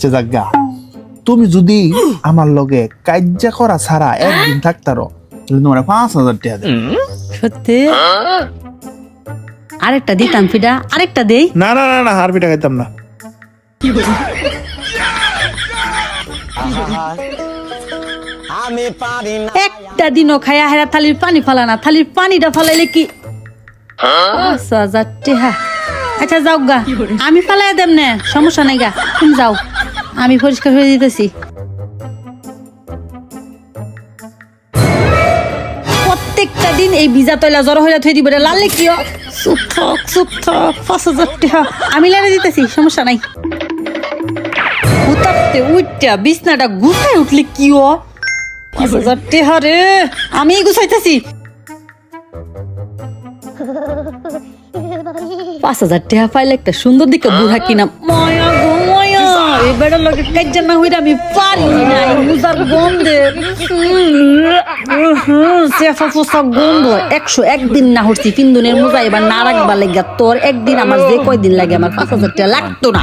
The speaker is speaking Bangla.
যে জাগা তুমি যদি আমার লগে কাজ্যা করা ছাড়া একদিন থাকতারো তাহলে তোমার পাঁচ হাজার টাকা দেব। সত্যি? আরেকটা দিতাম ফিডা আরেকটা দেই। না না না না হারপিটা খাইতাম না। আমি পারি না। একটা দিনও খায়া হেরা থালির পানি ফালা না। থালির পানিটা ফালাইলে কি? আচ্ছা যাও গা। আমি ফালাই দেব না সমস্যা নাই গা। তুমি যাও। আমি পরিষ্কার হয়ে দিতেছি। প্রত্যেকটা দিন এই ভিজা তৈলা জ্বর হইয়া থই দিব লালে কি ও? চুপ থাক চুপ থাক, পাঁচ হাজার টেহা আমি লারে দিতেছি, সমস্যা নাই। উতাপতে বিছনাটা গুছাই উঠলে কি ও পাঁচ হাজার রে আমি গুছাইতেছি। পাঁচ হাজার টেহা পাইলে একটা সুন্দর দিকে বুড়া কিনা ময়া গো বেড়ার লোকে না হইরা আমি পারি না এই মুজার গন্ধে সেফা ফোসা গন্ধ। একশো একদিন না হচ্ছি তিন দিনের মোজা এবার না রাখবার লাগিয়া তোর একদিন আমার যে কয়দিন লাগে আমার পাঁচ হাজার টাকা লাগতো না।